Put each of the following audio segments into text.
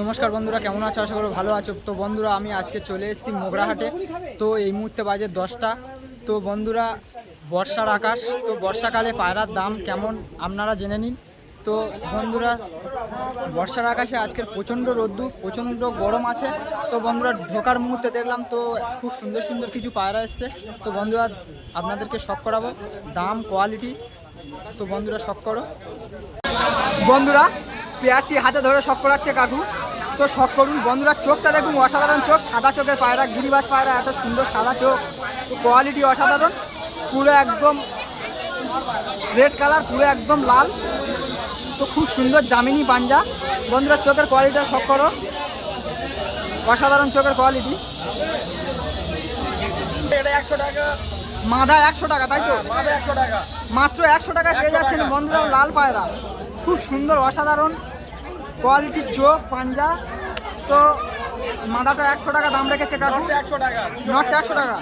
নমস্কার বন্ধুরা, কেমন আছো? আশা করি ভালো আছো। তো বন্ধুরা, আমি আজকে চলে এসেছি মোগরাহাটে। তো এই মুহূর্তে বাজে দশটা। তো বন্ধুরা, বর্ষার আকাশ। তো বর্ষাকালে পায়রার দাম কেমন? আপনারা জেনে নিন। তো বন্ধুরা, বর্ষার আকাশে আজকের প্রচণ্ড রোদ্দুর, প্রচণ্ড গরম আছে। তো বন্ধুরা, ঢোকার মুহূর্তে দেখলাম তো খুব সুন্দর সুন্দর কিছু পায়রা এসছে। তো বন্ধুরা, আপনাদেরকে শখ করাবো। দাম, কোয়ালিটি। তো বন্ধুরা, শখ করো। বন্ধুরা পেয়ারটি হাতে ধরে শখ করাচ্ছে কাকু। তো শখ করুন বন্ধুরা চোখটা দেখুন অসাধারণ চোখ সাদা চোখের পায়রা গিরিবাজ পায়রা এত সুন্দর সাদা চোখ। কোয়ালিটি অসাধারণ পুরো একদম রেড কালার পুরো একদম লাল। তো খুব সুন্দর জামিনি পাঞ্জা। বন্ধুরা চোখের কোয়ালিটিটা শখ করো। অসাধারণ চোখের কোয়ালিটি এটা একশো টাকা। মাদা একশো টাকা তাই তো? টাকা। মাত্র একশো টাকায় পেয়ে যাচ্ছেন বন্ধুরা লাল পায়রা। খুব সুন্দর অসাধারণ কোয়ালিটির চোখ পাঞ্জা। তো মাদাটা একশো টাকা দাম রেখেছে কাকু। একশো টাকা। নটটা একশো টাকা।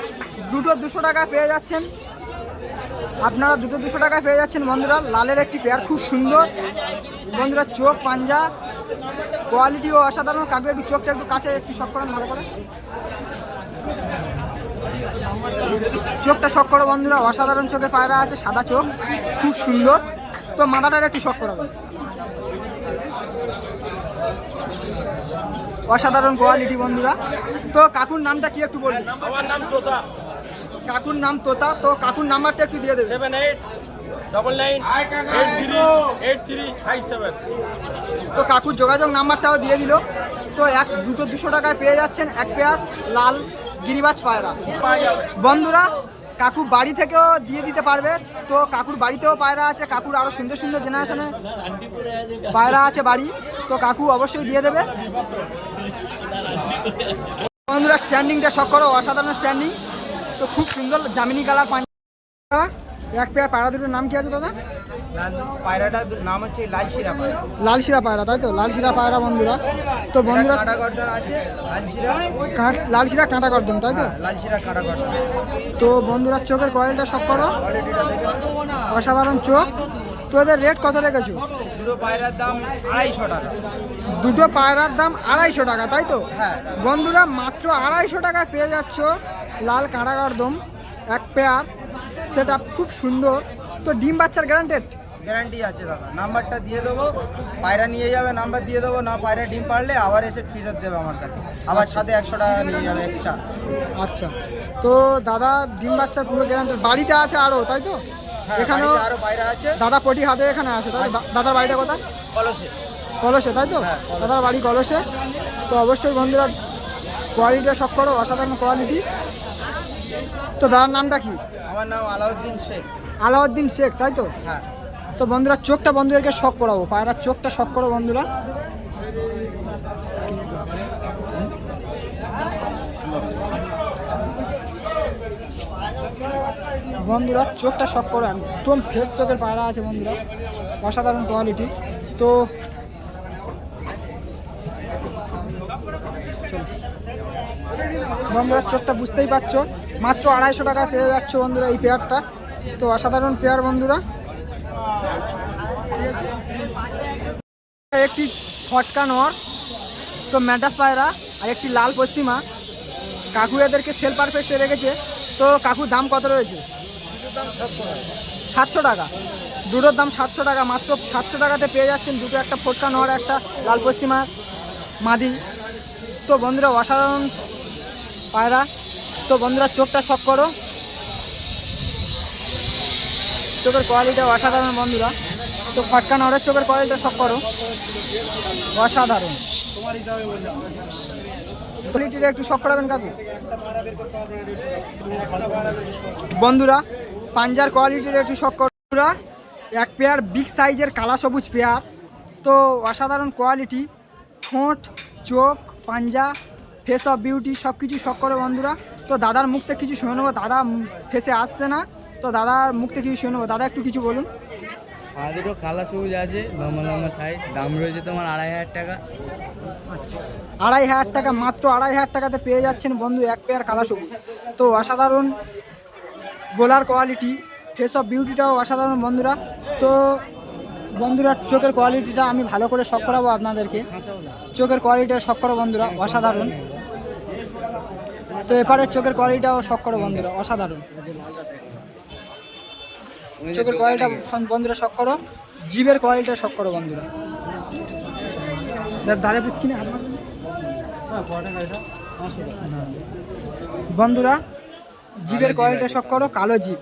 দুটো দুশো টাকা পেয়ে যাচ্ছেন। আপনারা দুটো দুশো টাকায় পেয়ে যাচ্ছেন বন্ধুরা। লালের একটি পেয়ার খুব সুন্দর। বন্ধুরা চোখ পাঞ্জা। কোয়ালিটিও অসাধারণ। কাকু একটু চোখটা একটু কাছে একটু শখ করেন ভালো করে। চোখটা শখ করো বন্ধুরা। অসাধারণ চোখের পায়রা আছে সাদা চোখ। খুব সুন্দর। তো মাথাটার একটু শখ করাবেন অসাধারণ কোয়ালিটি বন্ধুরা। তো কাকুর নামটা কি একটু বলবেন আমার নাম তোতা। কাকুর নাম তোতা। তো কাকুর নাম্বারটা একটু দিয়ে দেবে। Seven eight double nine eight three eight three five seven. তো কাকুর যোগাযোগ নাম্বারটাও দিয়ে দিল। তো এক দুটো দুশো টাকায় পেয়ে যাচ্ছেন এক পেয়ার লাল গিরিবাজ পায়রা। বন্ধুরা কাকু বাড়ি থেকেও দিয়ে দিতে পারবে। তো কাকুর বাড়িতেও পায়রা আছে, কাকুর আরও সুন্দর সুন্দর জেনারেশনে পায়রা আছে বাড়ি, তো কাকু অবশ্যই দিয়ে দেবে। বন্ধুরা স্ট্যান্ডিংটা শখ করো, অসাধারণ স্ট্যান্ডিং তো খুব সুন্দর জামিনী কালার পাঞ্জা এক পেয়ার পায়রা দুটোর নাম কি আছে দাদা? পায়রাটার নাম হচ্ছে লাল শিরা পায়রা। লাল শিরা পায়রা তাই তো? লাল শিরা পায়রা বন্ধুরা। তো বন্ধুরা কাঁটা গর্দন আছে লাল শিরা লাল শিরা কাঁটা তাই তো? লাল শিরা কাঁটা গর্দন তো বন্ধুরা চোখের কয়েলটা শখ করো। অসাধারণ চোখ। তো এদের রেট কত রেখেছো? দুটো পায়রার দাম আড়াইশো টাকা। দুটো পায়রার দাম আড়াইশো টাকা তাই তো? হ্যাঁ। বন্ধুরা মাত্র আড়াইশো টাকা পেয়ে যাচ্ছ লাল কাঁটাকার দম এক পেয়ার। সেটা খুব সুন্দর। তো ডিম বাচ্চার গ্যারান্টেড গ্যারান্টি আছে দাদা। নাম্বারটা দিয়ে দেবো। পায়রা নিয়ে যাবে নাম্বার দিয়ে দেবো। না পায়রা ডিম পারলে আবার এসে ফেরত দেবে আমার কাছে। আবার সাথে একশো টাকা নিয়ে যাবে এক্সট্রা আচ্ছা। তো দাদা ডিম বাচ্চার পুরো গ্যারান্টেড বাড়িতে আছে আরও তাই তো? হ্যাঁ এখানেও আরও পায়রা আছে। দাদা পটি হাটে এখানে আছে তাই দাদার বাড়িটা কোথায়? কলসে। কলসে তাই তো? হ্যাঁ, দাদার বাড়ি কলসে। তো অবশ্যই বন্ধুরা কোয়ালিটিটা সব করো অসাধারণ কোয়ালিটি তো দাদার নামটা কি? আমার নাম আলাউদ্দিন শেখ। আলাউদ্দিন শেখ তাই তো? হ্যাঁ। তো বন্ধুরা চোখটা বন্ধুদেরকে শখ করাবো পায়রার চোখটা শখ করো বন্ধুরা। বন্ধুরা চোখটা শখ করো একদম ফ্রেশ চোখের পায়রা আছে বন্ধুরা অসাধারণ কোয়ালিটি তো বন্ধুরা চোখটা বুঝতেই পারছ। মাত্র আড়াইশো টাকা পেয়ে যাচ্ছ বন্ধুরা এই পেয়ারটা। তো অসাধারণ পেয়ার বন্ধুরা। একটি ফটকা নর, তো ম্যাডাস পায়রা আর একটি লাল পশ্চিমা। কাকু এদেরকে সেল পারফেক্টে রেখেছে। তো কাকুর দাম কত রয়েছে? সাতশো টাকা। দুটোর দাম সাতশো টাকা। মাত্র সাতশো টাকাতে পেয়ে যাচ্ছেন দুটো একটা ফটকা নর, একটা লাল পশ্চিমা মাদি। তো বন্ধুরা অসাধারণ পায়রা। তো বন্ধুরা চোখটা শখ করো। চোখের কোয়ালিটি অসাধারণ বন্ধুরা। তো ফটকা নরের চোখের কোয়ালিটি শখ করো। অসাধারণ। একটু শখ করাবেন কাকু। বন্ধুরা, পাঞ্জার কোয়ালিটির একটু শখ করা। এক পেয়ার বিগ সাইজের কালা সবুজ পেয়ার তো অসাধারণ কোয়ালিটি ঠোঁট, চোখ পাঞ্জা ফেস অফ বিউটি সব কিছু শখ করে বন্ধুরা। তো দাদার মুখ থেকে কিছু শুনে নেব দাদা ফেসে আসছে না। তো দাদার মুখ থেকে কিছু শুনে নেব। দাদা একটু কিছু বলুন। আর দুটো কালা সবুজ আছে লম্বা লম্বা সাইজ দাম রয়েছে তোমার আড়াই হাজার টাকা। আড়াই হাজার টাকা মাত্র আড়াই হাজার টাকাতে পেয়ে যাচ্ছেন বন্ধু এক পেয়ার কালা সবুজ। তো অসাধারণ গোলার কোয়ালিটি ফেস অফ বিউটিটাও অসাধারণ বন্ধুরা। তো বন্ধুরা, চোখের কোয়ালিটিটা আমি ভালো করে শখ করাবো আপনাদেরকে। চোখের কোয়ালিটিটা শখ করো বন্ধুরা, অসাধারণ। তো এপারের চোখের কোয়ালিটিটাও শখ করো বন্ধুরা, অসাধারণ। চোখের কোয়ালিটিটা বন্ধুরা শখ করো জীবের কোয়ালিটিটা শখ করো বন্ধুরা। বন্ধুরা জীবের কোয়ালিটি শখ করো, কালো জীব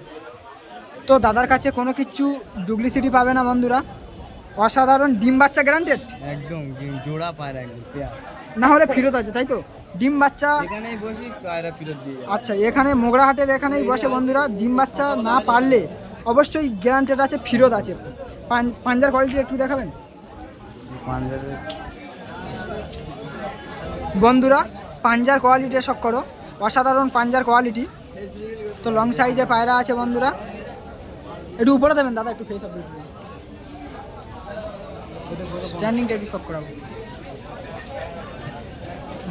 তো দাদার কাছে কোনো কিছু ডুপ্লিসিটি পাবে না বন্ধুরা। অসাধারণ ডিম বাচ্চা গ্যারান্টেড একদম জোড়া পায়রা একদম না হলে ফিরত আছে তাই তো? ডিম বাচ্চা এখানেই বসি পায়রা ফেরত দিয়ে আচ্ছা এখানে মোগরাহাটের এখানেই বসে বন্ধুরা ডিম বাচ্চা না পারলে অবশ্যই গ্যারান্টেড আছে ফিরত আছে। পাঞ্জার কোয়ালিটি একটু দেখাবেন? বন্ধুরা পাঞ্জার কোয়ালিটি শখ করো। অসাধারণ পাঞ্জার কোয়ালিটি তো লং সাইজে পায়রা আছে বন্ধুরা। একটু উপরে দেবেন দাদা একটু ফেস আপ স্ট্যান্ডিংটা একটু শখ করাবো।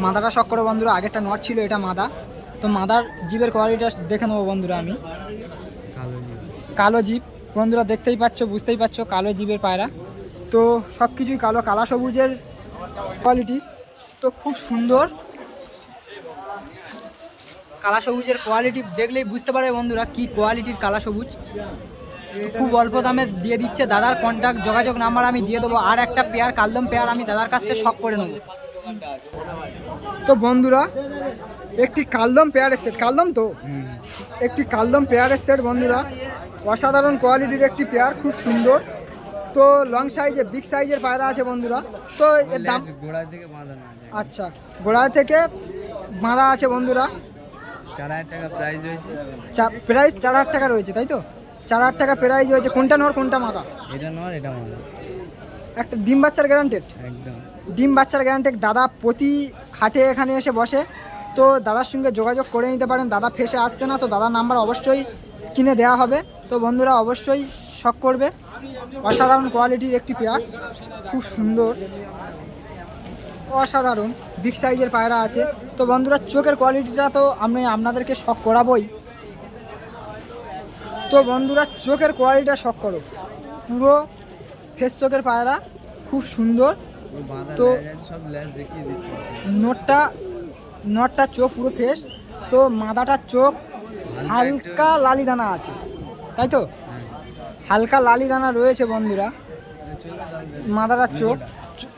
মাদাটা শখ করো বন্ধুরা আগেরটা নট ছিল এটা মাদা। তো মাদার জীবের কোয়ালিটিটা দেখে নেব বন্ধুরা আমি। কালো জীব বন্ধুরা দেখতেই পাচ্ছ বুঝতেই পারছ কালো জীবের পায়রা। তো সব কিছুই কালো কালা সবুজের কোয়ালিটি তো খুব সুন্দর। কালা সবুজের কোয়ালিটি দেখলেই বুঝতে পারে বন্ধুরা কি কোয়ালিটির কালা সবুজ। খুব অল্প দামে দিয়ে দিচ্ছে। দাদার কন্ট্যাক্ট যোগাযোগ নাম্বার আমি দিয়ে দেবো। আর একটা পেয়ার কালদম পেয়ার আমি দাদার কাছ থেকে শখ করে নেব। তো বন্ধুরা একটি কালদম পেয়ারের সেট কালদম তো? একটি কালদম পেয়ারের সেট বন্ধুরা। অসাধারণ কোয়ালিটির একটি পেয়ার খুব সুন্দর। তো লং সাইজের বিগ সাইজের পায়রা আছে বন্ধুরা। তো এর দাম আচ্ছা গোড়া থেকে বাঁধা আছে বন্ধুরা। চার হাজার টাকা প্রাইস হয়েছে প্রাইস চার হাজার টাকা রয়েছে তাই তো? চার হাজার টাকা প্রাইজ হয়েছে। কোনটা নর কোনটা মাথা এটা নয় এটা মালা একটা ডিম বাচ্চার গ্যারান্টেড একদম। ডিম বাচ্চার গ্যারান্টেড দাদা প্রতি হাটে এখানে এসে বসে। তো দাদার সঙ্গে যোগাযোগ করে নিতে পারেন। দাদা ফেসে আসছে না তো দাদার নাম্বার অবশ্যই স্ক্রিনে দেওয়া হবে। তো বন্ধুরা অবশ্যই শখ করবে। অসাধারণ কোয়ালিটির একটি পেয়ার খুব সুন্দর। অসাধারণ। বিগ সাইজের পায়রা আছে। তো বন্ধুরা চোখের কোয়ালিটিটা তো আমি আপনাদেরকে শখ করাবই। তো বন্ধুরা, চোখের কোয়ালিটিটা শখ করো। পুরো ফেস চোখের পায়রা, খুব সুন্দর। তো- নোটটা নটটা চোখ পুরো ফেস তো মাদাটার চোখ হালকা লালি দানা আছে, তাই তো? হালকা লালি দানা রয়েছে বন্ধুরা। মাদাটার চোখ,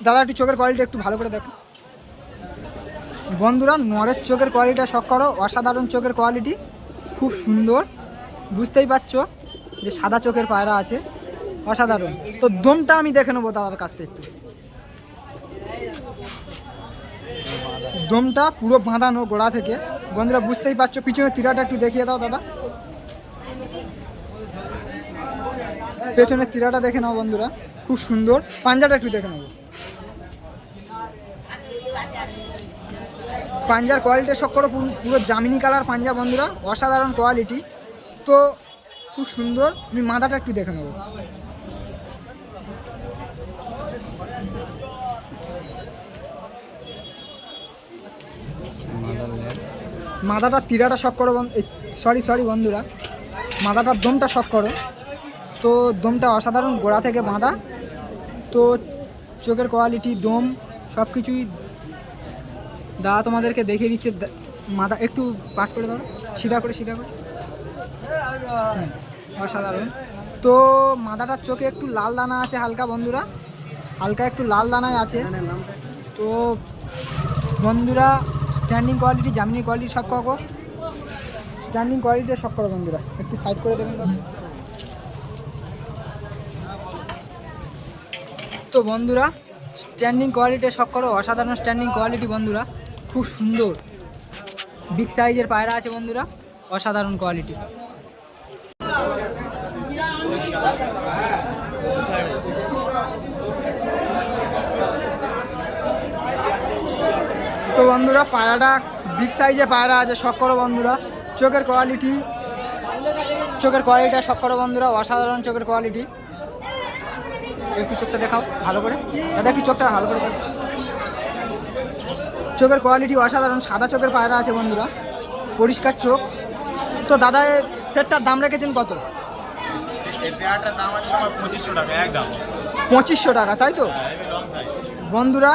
দাদা একটু চোখের কোয়ালিটি একটু ভালো করে দেখো। বন্ধুরা, নরের চোখের কোয়ালিটিটা শখ করো, অসাধারণ চোখের কোয়ালিটি খুব সুন্দর। বুঝতেই পারছ যে সাদা চোখের পায়রা আছে, অসাধারণ। তো দমটা আমি দেখে নেব দাদার কাছ থেকে একটু। দমটা পুরো বাঁধানো গোড়া থেকে। বন্ধুরা, বুঝতেই পারছ, পিছনে তিরাটা একটু দেখিয়ে দাও দাদা। পেছনের তিরাটা দেখে নাও বন্ধুরা, খুব সুন্দর। পাঞ্জাটা একটু দেখে নেব পাঞ্জার কোয়ালিটি সব করো, পুরো- জামিনি কালার পাঞ্জা বন্ধুরা, অসাধারণ কোয়ালিটি তো খুব সুন্দর। আমি মাথাটা একটু দেখে নেব। মাথাটা তীরাটা শখ করো সরি সরি বন্ধুরা। মাথাটার দমটা শখ করো। তো দমটা অসাধারণ গোড়া থেকে বাঁধা। তো চোখের কোয়ালিটি দম সব কিছুই দাদা তোমাদেরকে দেখিয়ে দিচ্ছে। দা- মাথা একটু পাস করে ধরো সিধা করে সিধা করে। অসাধারণ। তো মাথাটার চোখে একটু লাল দানা আছে হালকা বন্ধুরা। হালকা একটু লাল দানায় আছে। তো বন্ধুরা স্ট্যান্ডিং কোয়ালিটি জামিনি কোয়ালিটি সব কাকো স্ট্যান্ডিং কোয়ালিটি সব করো বন্ধুরা। একটু সাইড করে দেবেন। তো বন্ধুরা স্ট্যান্ডিং কোয়ালিটি সব করো। অসাধারণ স্ট্যান্ডিং কোয়ালিটি বন্ধুরা। খুব সুন্দর। বিগ সাইজের পায়রা আছে বন্ধুরা। অসাধারণ কোয়ালিটি তো বন্ধুরা, পায়রাটা বিগ সাইজে পায়রা আছে, শখ করো বন্ধুরা। চোখের কোয়ালিটি চোখের কোয়ালিটিটা শখ করো বন্ধুরা, অসাধারণ চোখের কোয়ালিটি একটু চোখটা দেখাও, ভালো করে। দাদা, একটু চোখটা ভালো করে দেখো। চোখের কোয়ালিটি অসাধারণ, সাদা চোখের পায়রা আছে বন্ধুরা। পরিষ্কার চোখ। তো দাদা সেটটার দাম রেখেছেন কত? পঁচিশশো টাকা তাই তো? বন্ধুরা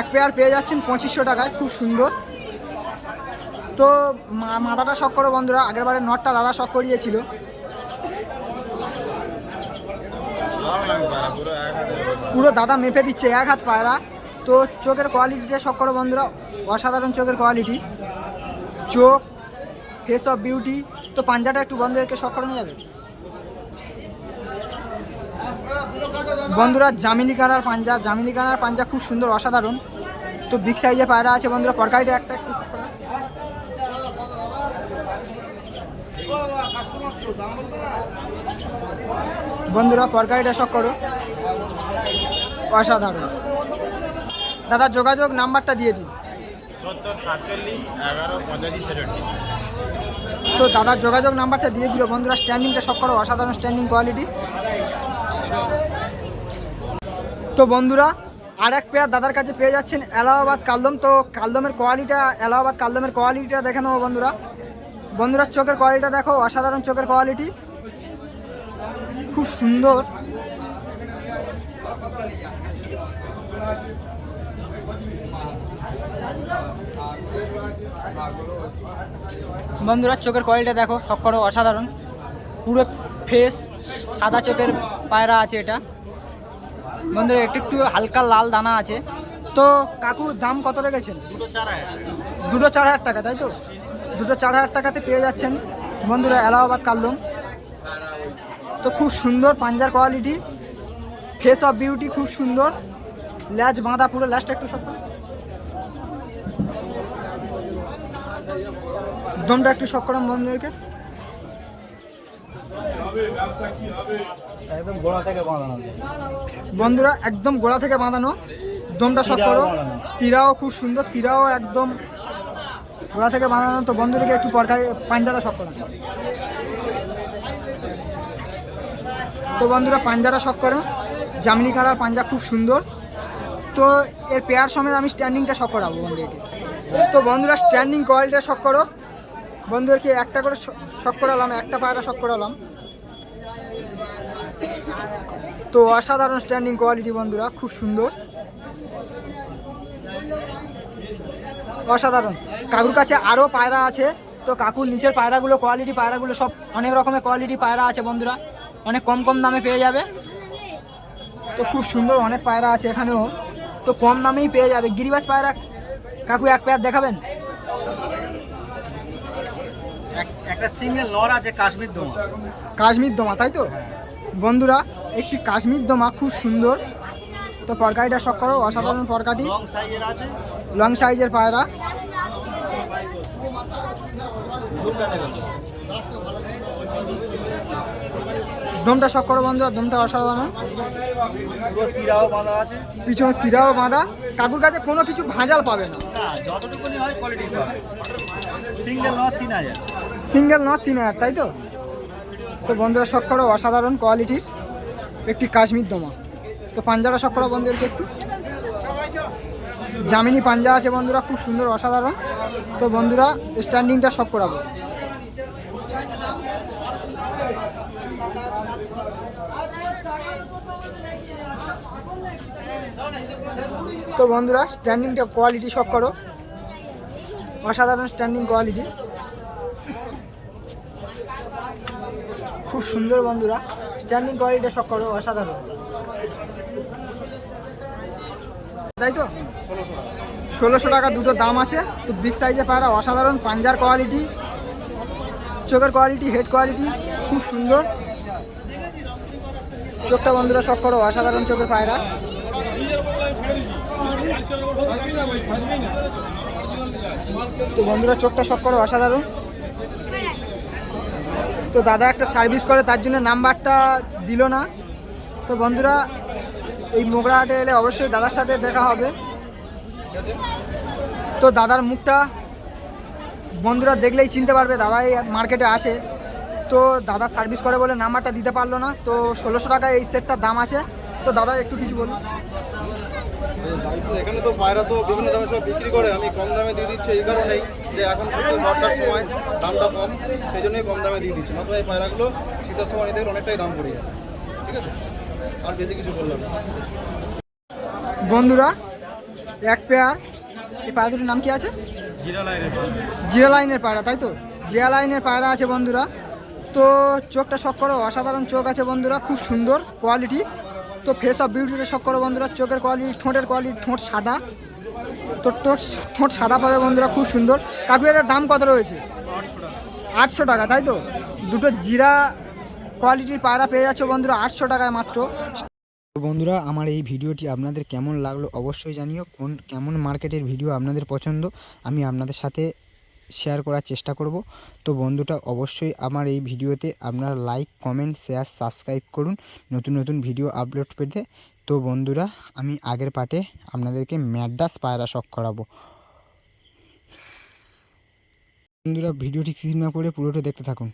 এক পেয়ার পেয়ে যাচ্ছেন পঁচিশশো টাকায় খুব সুন্দর। তো মাথাটা শখ করো বন্ধুরা আগের বারে নটটা দাদা শখ করিয়েছিল। পুরো দাদা মেপে দিচ্ছে এক হাত পায়রা। তো চোখের কোয়ালিটিটা শখ করো বন্ধুরা অসাধারণ চোখের কোয়ালিটি চোখ ফেস অফ বিউটি তো পাঞ্জাটা একটু বন্ধুদেরকে শখ করে নিয়ে যাবে? বন্ধুরা জামিলি কানার পাঞ্জা জামিলি কানার পাঞ্জা খুব সুন্দর, অসাধারণ। তো বিগ সাইজে পায়রা আছে বন্ধুরা, পরকারিটা একটা একটু বন্ধুরা, পরকারিটা শখ করো। অসাধারণ। দাদা, যোগাযোগ নাম্বারটা দিয়ে দিন। সত্তর সাতচল্লিশ এগারো পঁচাশি তো দাদার যোগাযোগ নাম্বারটা দিয়ে দিল। বন্ধুরা স্ট্যান্ডিংটা সব করো, অসাধারণ স্ট্যান্ডিং কোয়ালিটি তো বন্ধুরা আর এক পেয়ার দাদার কাছে পেয়ে যাচ্ছেন এলাহাবাদ কালদম। তো কালদমের কোয়ালিটিটা এলাহাবাদ কালদমের কোয়ালিটিটা দেখে নেব বন্ধুরা। বন্ধুরা, চোখের কোয়ালিটিটা দেখো, অসাধারণ চোখের কোয়ালিটি খুব সুন্দর। বন্ধুরা চোখের কোয়ালিটিটা দেখো সব করো অসাধারণ। পুরো ফ্রেশ সাদা চোখের পায়রা আছে এটা। বন্ধুরা একটু একটু হালকা লাল দানা আছে। তো কাকু দাম কত রেখেছেন? দুটো চার হাজার টাকা। তাই তো? দুটো চার হাজার টাকাতে পেয়ে যাচ্ছেন। বন্ধুরা এলাহাবাদ কালদম। তো খুব সুন্দর পাঞ্জার কোয়ালিটি ফেস অফ বিউটি খুব সুন্দর। ল্যাজ বাঁধা পুরো ল্যাজটা একটু সত্য দমটা একটু শখ করাম বন্ধুদেরকে একদম গোড়া থেকে বাঁধানো। বন্ধুরা একদম গোড়া থেকে বাঁধানো। দমটা শখ করো। তীরাও খুব সুন্দর তীরাও একদম গোড়া থেকে বাঁধানো। তো বন্ধুদেরকে একটু পরকারি পাঞ্জাটা শখ করো। তো বন্ধুরা পাঞ্জাটা শখ করো। জামিনি কালার পাঞ্জা খুব সুন্দর। তো এর পেয়ার সময় আমি স্ট্যান্ডিংটা শখ করাবো বন্ধুদেরকে। তো বন্ধুরা স্ট্যান্ডিং কোয়ালিটিটা শখ করো। বন্ধুদেরকে একটা করে শখ করালাম, একটা পায়রা শখ করালাম। তো অসাধারণ স্ট্যান্ডিং কোয়ালিটি বন্ধুরা, খুব সুন্দর। অসাধারণ। কাকুর কাছে আরও পায়রা আছে। তো কাকুর নিচের পায়রাগুলো কোয়ালিটি পায়রাগুলো সব অনেক রকমের কোয়ালিটি পায়রা আছে বন্ধুরা। অনেক কম কম দামে পেয়ে যাবে। তো খুব সুন্দর অনেক পায়রা আছে এখানেও। তো কম দামেই পেয়ে যাবে। গিরিবাজ পায়রা, কাকু এক পেয়ার দেখাবেন? একটা সিঙ্গেল নর আছে কাশ্মীর দোমা। কাশ্মীর দমা তাই তো? বন্ধুরা একটি কাশ্মীর দমা খুব সুন্দর। তো পরকাটিটা শখ করো অসাধারণ পরকাটি। লং সাইজের পায়রা। দমটা শখ করো বন্ধু আর দমটা অসাধারণ। তিরাও বাঁধা আছে। পিছনে তীরাও বাঁধা। কাকুর কাছে কোনো কিছু ভাঁজাল পাবে না। যতটুকুনি হয় কোয়ালিটি সিঙ্গেল নর তিন হাজার তাই তো? তো বন্ধুরা করো অসাধারণ কোয়ালিটির একটি কাশ্মীর দমা। তো পাঞ্জাটা শখ করো বন্ধুদেরকে একটু জামিনি পাঞ্জা আছে বন্ধুরা, খুব সুন্দর, অসাধারণ। তো বন্ধুরা স্ট্যান্ডিংটা শখ করাবো তো বন্ধুরা স্ট্যান্ডিংটা কোয়ালিটি শখ করো অসাধারণ স্ট্যান্ডিং কোয়ালিটি খুব সুন্দর বন্ধুরা। স্ট্যান্ডিং কোয়ালিটি শখ করো, অসাধারণ। তাই তো? ষোলোশো টাকা দুটো দাম আছে। তো বিগ সাইজে পায়রা অসাধারণ, পাঞ্জার কোয়ালিটি চোখের কোয়ালিটি হেড কোয়ালিটি খুব সুন্দর। চোখটা বন্ধুরা শখ করো, অসাধারণ চোখের পায়রা। তো বন্ধুরা, চোখটা শখ করো, অসাধারণ। তো দাদা একটা সার্ভিস করে, তার জন্য নাম্বারটা দিল না। তো বন্ধুরা, এই মোগরাহাটে এলে অবশ্যই দাদার সাথে দেখা হবে। তো দাদার মুখটা বন্ধুরা দেখলেই চিনতে পারবে দাদা এই মার্কেটে আসে। তো দাদা সার্ভিস করে বলে নাম্বারটা দিতে পারল না, তো ষোলোশো টাকা এই সেটটার দাম আছে। তো দাদা একটু কিছু বলুন। এখানে তো পায়রা তো বিভিন্ন দামে সব বিক্রি করে। আমি কম দামে দিয়ে দিচ্ছি এই কারণেই যে এখন শুধু বর্ষার সময় দামটা কম সেই জন্যই কম দামে দিয়ে দিচ্ছি। মাত্র এই পায়রাগুলো শীতের সময় নিতে অনেকটাই দাম পড়ে যায়। ঠিক আছে? আর বেশি কিছু বললাম বন্ধুরা এক পেয়ার এই পায়রা দুটির নাম কি আছে? জিরা লাইনের পায়রা। তাই তো? জিরা লাইনের পায়রা আছে বন্ধুরা। তো চোখটা শখ করো অসাধারণ চোখ আছে বন্ধুরা খুব সুন্দর কোয়ালিটি তো ফেস অফ বিউটিটা শখ করো বন্ধুরা, চোখের কোয়ালিটি ঠোঁটের কোয়ালিটি ঠোঁট সাদা। তো ঠোঁট ঠোঁট সাদা পাবে বন্ধুরা, খুব সুন্দর। কাকু এদের দাম কত রয়েছে? আটশো টাকা, তাই তো? দুটো জিরা কোয়ালিটির পায়রা পেয়ে যাচ্ছ বন্ধুরা, আটশো টাকায় মাত্র। বন্ধুরা, আমার এই ভিডিওটি আপনাদের কেমন লাগল অবশ্যই জানিও। কোন, কেমন মার্কেটের ভিডিও আপনাদের পছন্দ, আমি আপনাদের সাথে শেয়ার করার চেষ্টা করব। তো বন্ধুটা অবশ্যই আমার এই ভিডিওতে আপনারা লাইক কমেন্ট শেয়ার সাবস্ক্রাইব করুন। নতুন নতুন ভিডিও আপলোড পেতে। তো বন্ধুরা, আমি আগের পার্টে আপনাদেরকে ম্যাডাস পায়রা শখ করাবো। বন্ধুরা ভিডিওটি স্কিপ না করে পুরোটা দেখতে থাকুন।